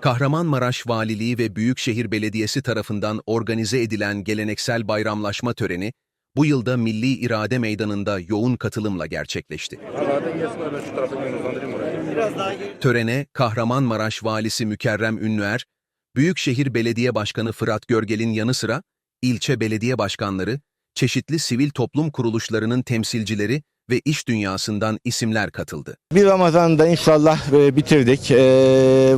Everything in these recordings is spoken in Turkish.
Kahramanmaraş Valiliği ve Büyükşehir Belediyesi tarafından organize edilen geleneksel bayramlaşma töreni, bu yılda Milli İrade Meydanı'nda yoğun katılımla gerçekleşti. Törene Kahramanmaraş Valisi Mükerrem Ünlüer, Büyükşehir Belediye Başkanı Fırat Görgel'in yanı sıra ilçe belediye başkanları, çeşitli sivil toplum kuruluşlarının temsilcileri ve iş dünyasından isimler katıldı. Bir Ramazan'da inşallah e, bitirdik. E,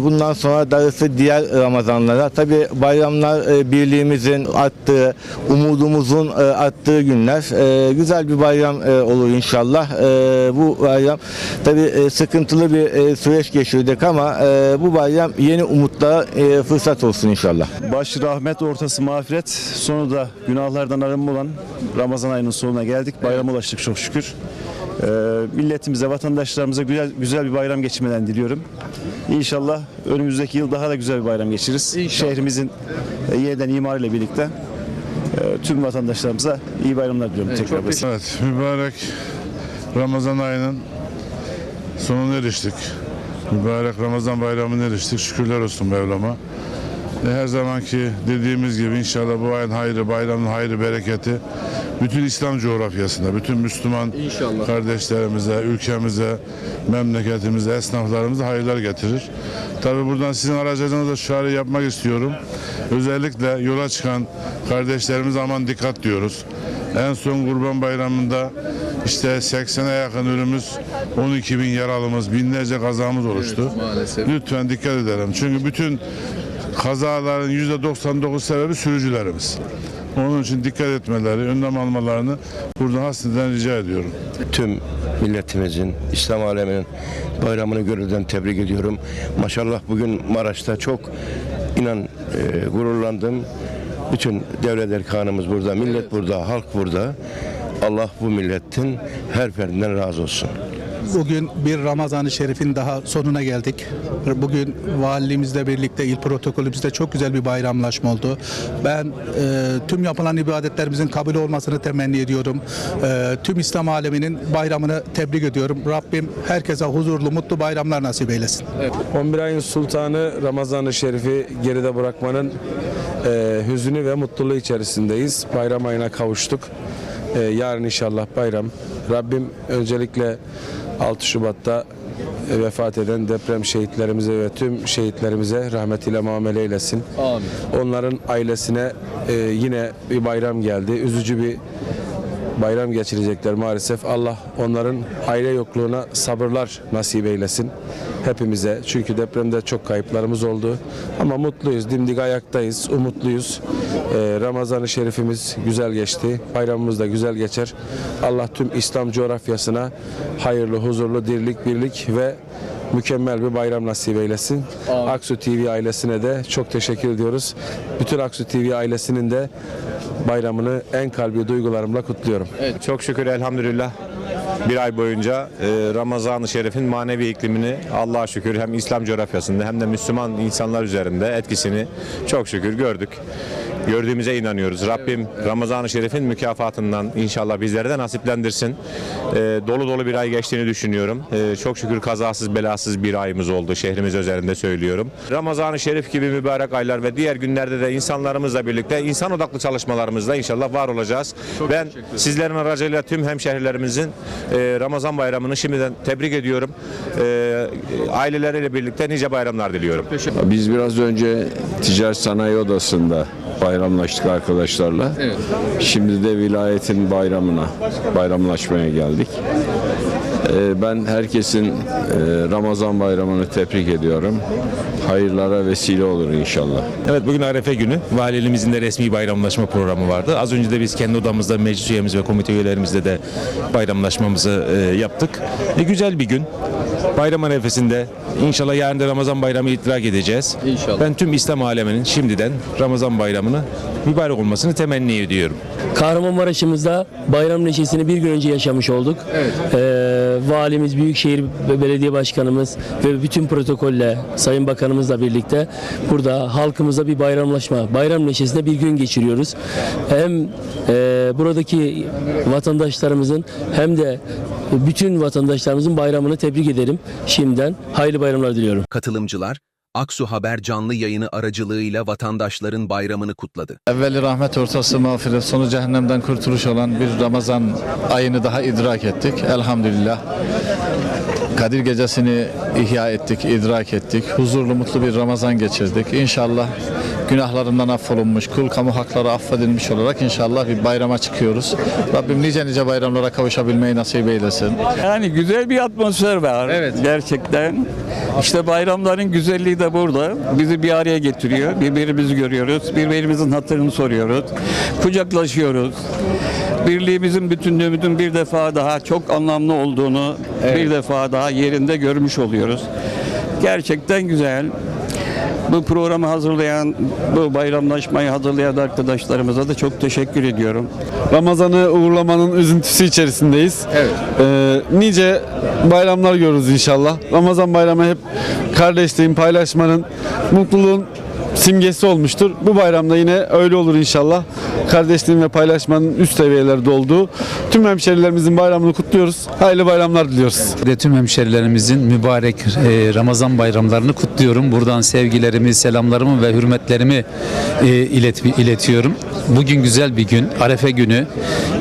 bundan sonra darısı diğer Ramazanlara. Tabi bayramlar e, birliğimizin arttığı, umudumuzun arttığı günler. Güzel bir bayram olur inşallah. Bu bayram tabi sıkıntılı bir süreç geçirdik ama bu bayram yeni umutlara fırsat olsun inşallah. Baş rahmet, ortası mağfiret, sonu da günahlardan arınma olan Ramazan ayının sonuna geldik. Bayrama ulaştık çok şükür. Ee, milletimize, vatandaşlarımıza güzel, güzel bir bayram geçirmeden diliyorum. İnşallah önümüzdeki yıl daha da güzel bir bayram geçiririz. Şehrimizin e, yeniden imarıyla birlikte e, tüm vatandaşlarımıza iyi bayramlar diliyorum tekrar. Evet, mübarek Ramazan ayının sonuna eriştik. Mübarek Ramazan bayramına eriştik. Şükürler olsun Mevlam'a. Her zamanki dediğimiz gibi inşallah bu ayın hayrı, bayramın hayrı, bereketi bütün İslam coğrafyasında, bütün Müslüman kardeşlerimize, ülkemize, memleketimize, esnaflarımıza hayırlar getirir. Tabi buradan sizin aracılığınızla çağrı yapmak istiyorum. Özellikle yola çıkan kardeşlerimiz aman dikkat diyoruz. En son Kurban Bayramı'nda işte 80'e yakın ölümümüz, 12 bin yaralımız, binlerce kazamız oluştu. Lütfen dikkat edelim. Çünkü bütün kazaların %99 sebebi sürücülerimiz. Onun için dikkat etmeleri, önlem almalarını buradan hasreten rica ediyorum. tüm milletimizin, İslam aleminin bayramını gönülden tebrik ediyorum. Maşallah bugün Maraş'ta çok inan e, gururlandım. Bütün devlet erkanımız burada, millet burada, halk burada. Allah bu milletin her ferdinden razı olsun. Bugün bir Ramazan-ı Şerif'in daha sonuna geldik. Bugün valiliğimizle birlikte il protokolümüzde çok güzel bir bayramlaşma oldu. Ben e, tüm yapılan ibadetlerimizin kabul olmasını temenni ediyorum. E, tüm İslam aleminin bayramını tebrik ediyorum. Rabbim herkese huzurlu, mutlu bayramlar nasip eylesin. 11 ayın sultanı Ramazan-ı Şerif'i geride bırakmanın e, hüzünü ve mutluluğu içerisindeyiz. Bayram ayına kavuştuk. E, yarın inşallah bayram. Rabbim öncelikle 6 Şubat'ta vefat eden deprem şehitlerimize ve tüm şehitlerimize rahmetiyle muamele eylesin. Onların ailesine e, yine bir bayram geldi. Üzücü bir bayram geçirecekler maalesef. Allah onların aile yokluğuna sabırlar nasip eylesin hepimize. Çünkü depremde çok kayıplarımız oldu. Ama mutluyuz, dimdik ayaktayız, umutluyuz. Ee, Ramazan-ı Şerifimiz güzel geçti. Bayramımız da güzel geçer. Allah tüm İslam coğrafyasına hayırlı, huzurlu, dirlik, birlik ve mükemmel bir bayram nasip eylesin. Aksu TV ailesine de çok teşekkür ediyoruz. Bütün Aksu TV ailesinin de bayramını en kalbi duygularımla kutluyorum. Çok şükür elhamdülillah bir ay boyunca e, Ramazan-ı Şerif'in manevi iklimini Allah'a şükür hem İslam coğrafyasında hem de Müslüman insanlar üzerinde etkisini çok şükür gördük. Gördüğümüze inanıyoruz. Rabbim Ramazan-ı Şerif'in mükafatından inşallah bizlere de nasiplendirsin. E, dolu dolu bir ay geçtiğini düşünüyorum. E, çok şükür kazasız belasız bir ayımız oldu şehrimiz üzerinde söylüyorum. Ramazan-ı Şerif gibi mübarek aylar ve diğer günlerde de insanlarımızla birlikte insan odaklı çalışmalarımızda inşallah var olacağız. Ben sizlerin aracılığıyla tüm hemşehrilerimizin e, Ramazan bayramını şimdiden tebrik ediyorum. E, aileleriyle birlikte nice bayramlar diliyorum. Biz biraz önce Ticaret Sanayi Odası'nda bayramlaştık arkadaşlarla. Şimdi de vilayetin bayramına, bayramlaşmaya geldik. Ee, Ben herkesin e, Ramazan bayramını tebrik ediyorum. Hayırlara vesile olur inşallah. Evet bugün Arefe günü. Valiliğimizin de resmi bayramlaşma programı vardı. Az önce de biz kendi odamızda meclis üyemiz ve komite üyelerimizle de bayramlaşmamızı e, yaptık. E, güzel bir gün. Bayram arefesinde inşallah yarın da Ramazan bayramı idrak edeceğiz. İnşallah. Ben tüm İslam aleminin şimdiden Ramazan bayramını mübarek olmasını temenni ediyorum. Kahramanmaraş'ımızda bayram neşesini bir gün önce yaşamış olduk. Ee, valimiz, Büyükşehir Belediye Başkanımız ve bütün protokolle Sayın Bakanımızla birlikte burada halkımıza bir bayramlaşma, bayram neşesinde bir gün geçiriyoruz. Hem e, buradaki vatandaşlarımızın hem de bütün vatandaşlarımızın bayramını tebrik ederim. Şimdiden hayırlı bayramlar diliyorum. Katılımcılar, Aksu Haber canlı yayını aracılığıyla vatandaşların bayramını kutladı. Evveli rahmet ortası mağfiret sonu cehennemden kurtuluş olan bir Ramazan ayını daha idrak ettik. Elhamdülillah. Kadir gecesini ihya ettik, idrak ettik. Huzurlu, mutlu bir Ramazan geçirdik. İnşallah günahlarından affolunmuş, kul kamu hakları affedilmiş olarak inşallah bir bayrama çıkıyoruz. Rabbim nice nice bayramlara kavuşabilmeyi nasip eylesin. Yani güzel bir atmosfer var. Evet. Gerçekten. İşte bayramların güzelliği de burada. Bizi bir araya getiriyor. Birbirimizi görüyoruz. Birbirimizin hatırını soruyoruz. Kucaklaşıyoruz. Birliğimizin, bütünlüğümüzün bir defa daha çok anlamlı olduğunu bir defa daha yerinde görmüş oluyoruz. Gerçekten güzel. Bu programı hazırlayan, bu bayramlaşmayı hazırlayan arkadaşlarımıza da çok teşekkür ediyorum. Ramazan'ı uğurlamanın üzüntüsü içerisindeyiz. Evet. nice bayramlar görürüz inşallah. Ramazan bayramı hep kardeşliğin, paylaşmanın, mutluluğun simgesi olmuştur. Bu bayramda yine öyle olur inşallah. Kardeşliğin ve paylaşmanın üst seviyelerde olduğu tüm hemşerilerimizin bayramını kutluyoruz. Hayırlı bayramlar diliyoruz. de tüm hemşerilerimizin mübarek e, Ramazan bayramlarını kutluyorum. Buradan sevgilerimi, selamlarımı ve hürmetlerimi e, ilet, iletiyorum. Bugün güzel bir gün, Arefe günü.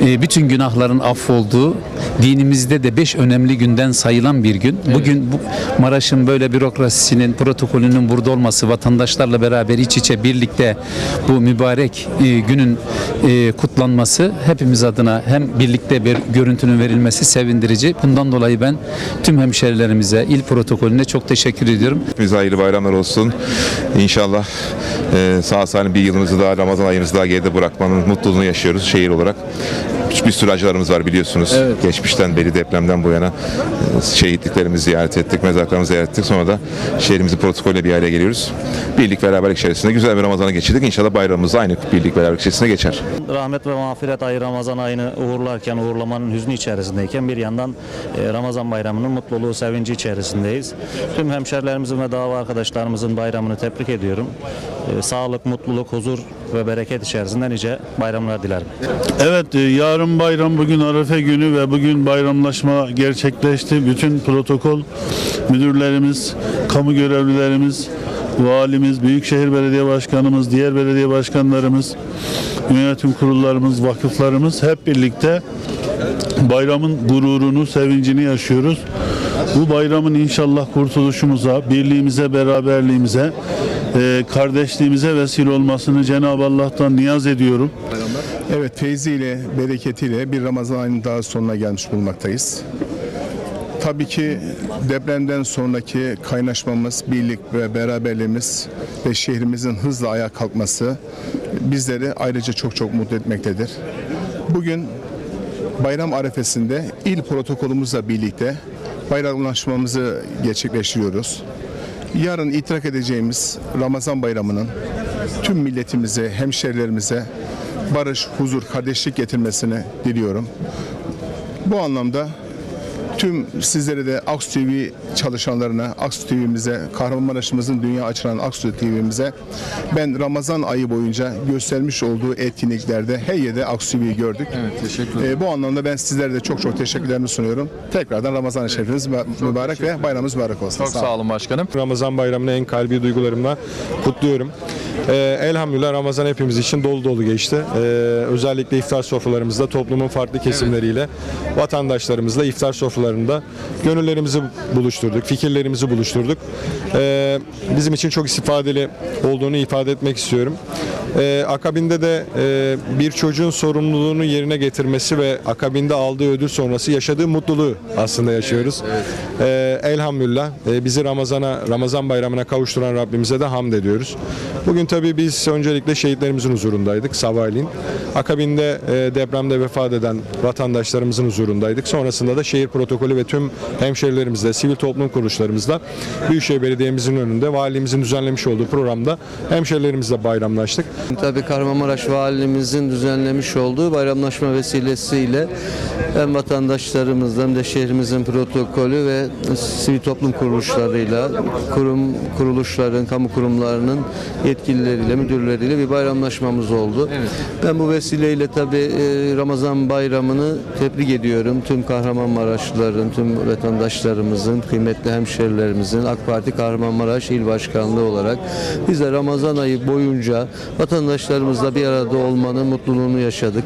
E, bütün günahların affolduğu, dinimizde de beş önemli günden sayılan bir gün. Bugün bu Maraş'ın böyle bürokrasisinin, protokolünün burada olması, vatandaşlarla beraber iç içe birlikte bu mübarek günün e, kutlanması hepimiz adına hem birlikte bir görüntünün verilmesi sevindirici. Bundan dolayı ben tüm hemşerilerimize, il protokolüne çok teşekkür ediyorum. Hepinize hayırlı bayramlar olsun. İnşallah e, sağ salim bir yılımızı daha Ramazan ayımızı daha geride bırakmanın mutluluğunu yaşıyoruz şehir olarak. Bir sürü acılarımız var biliyorsunuz. Geçmişten beri depremden bu yana e, şehitliklerimizi ziyaret ettik, mezarlarımızı ziyaret ettik. Sonra da şehrimizin protokolle bir araya geliyoruz. Birlik beraberlik içerisinde güzel bir Ramazan'ı geçirdik. İnşallah bayramımız da aynı birlik beraberlik içerisinde geçer. Rahmet ve mağfiret ayı Ramazan ayını uğurlarken, uğurlamanın hüznü içerisindeyken bir yandan e, Ramazan bayramının mutluluğu, sevinci içerisindeyiz. Tüm hemşerilerimizin ve dava arkadaşlarımızın bayramını tebrik ediyorum. E, Sağlık, mutluluk, huzur ve bereket içerisinde nice bayramlar dilerim. Evet, e, yarın bayram, bugün Arefe günü ve bugün bayramlaşma gerçekleşti. Bütün protokol müdürlerimiz, kamu görevlilerimiz, valimiz, Büyükşehir Belediye Başkanımız, diğer belediye başkanlarımız, yönetim kurullarımız, vakıflarımız hep birlikte bayramın gururunu, sevincini yaşıyoruz. Bu bayramın inşallah kurtuluşumuza, birliğimize, beraberliğimize, e, kardeşliğimize vesile olmasını Cenab-ı Allah'tan niyaz ediyorum. Evet feyziyle, bereketiyle bir Ramazan ayının daha sonuna gelmiş bulunmaktayız. Tabii ki depremden sonraki kaynaşmamız, birlik ve beraberliğimiz ve şehrimizin hızla ayağa kalkması bizleri ayrıca çok çok mutlu etmektedir. Bugün bayram arefesinde il protokolümüzle birlikte bayramlaşmamızı gerçekleştiriyoruz. Yarın itirak edeceğimiz Ramazan bayramının tüm milletimize, hemşerilerimize barış, huzur, kardeşlik getirmesini diliyorum. Bu anlamda tüm sizlere de Aksu TV çalışanlarına, Aksu TV'mize, Kahramanmaraş'ımızın dünya açılan Aksu TV'mize ben Ramazan ayı boyunca göstermiş olduğu etkinliklerde her yerde Aksu TV'yi gördük. Evet, teşekkür ederim. bu anlamda ben sizlere de çok çok teşekkürlerimi sunuyorum. Tekrardan Ramazan-ı Şerifiniz mübarek ve bayramımız mübarek olsun. Çok sağ olun başkanım. Ramazan bayramını en kalbi duygularımla kutluyorum. Ee, elhamdülillah Ramazan hepimiz için dolu dolu geçti. Ee, özellikle iftar sofralarımızda toplumun farklı kesimleriyle vatandaşlarımızla iftar sofralarında gönüllerimizi buluşturduk, fikirlerimizi buluşturduk. Ee, bizim için çok istifadeli olduğunu ifade etmek istiyorum. Ee, akabinde de e, bir çocuğun sorumluluğunu yerine getirmesi ve akabinde aldığı ödül sonrası yaşadığı mutluluğu aslında yaşıyoruz. Ee, elhamdülillah e, bizi Ramazan'a, Ramazan bayramına kavuşturan Rabbimize de hamd ediyoruz. Bugün tabii biz öncelikle şehitlerimizin huzurundaydık sabahleyin. Akabinde e, depremde vefat eden vatandaşlarımızın huzurundaydık. Sonrasında da şehir protokolü ve tüm hemşerilerimizle, sivil toplum kuruluşlarımızla Büyükşehir Belediye'mizin önünde valimizin düzenlemiş olduğu programda hemşerilerimizle bayramlaştık. Tabii Kahramanmaraş Valimizin düzenlemiş olduğu bayramlaşma vesilesiyle hem vatandaşlarımızla hem de şehrimizin protokolü ve sivil toplum kuruluşlarıyla, kurum kuruluşların, kamu kurumlarının yetkili yetkilileriyle, müdürleriyle bir bayramlaşmamız oldu. Ben bu vesileyle tabii e, Ramazan bayramını tebrik ediyorum. Tüm Kahramanmaraşlıların, tüm vatandaşlarımızın, kıymetli hemşerilerimizin AK Parti Kahramanmaraş İl Başkanlığı olarak biz de Ramazan ayı boyunca vatandaşlarımızla bir arada olmanın mutluluğunu yaşadık.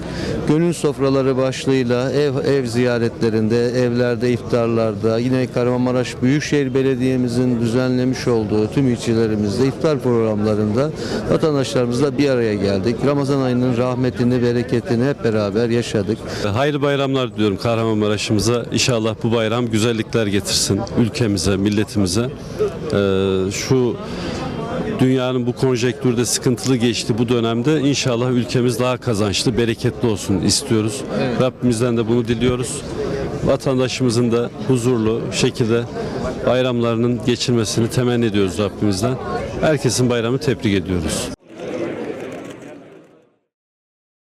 Gönül sofraları başlığıyla ev ev ziyaretlerinde, evlerde, iftarlarda, yine Kahramanmaraş Büyükşehir Belediye'mizin düzenlemiş olduğu tüm ilçelerimizde iftar programlarında vatandaşlarımızla bir araya geldik. Ramazan ayının rahmetini, bereketini hep beraber yaşadık. Hayırlı bayramlar diliyorum Kahramanmaraş'ımıza. İnşallah bu bayram güzellikler getirsin ülkemize, milletimize. Ee, şu dünyanın bu konjektürde sıkıntılı geçti bu dönemde inşallah ülkemiz daha kazançlı, bereketli olsun istiyoruz. Rabbimizden de bunu diliyoruz. Vatandaşımızın da huzurlu şekilde bayramlarının geçirmesini temenni ediyoruz Rabbimizden. Herkesin bayramı tebrik ediyoruz.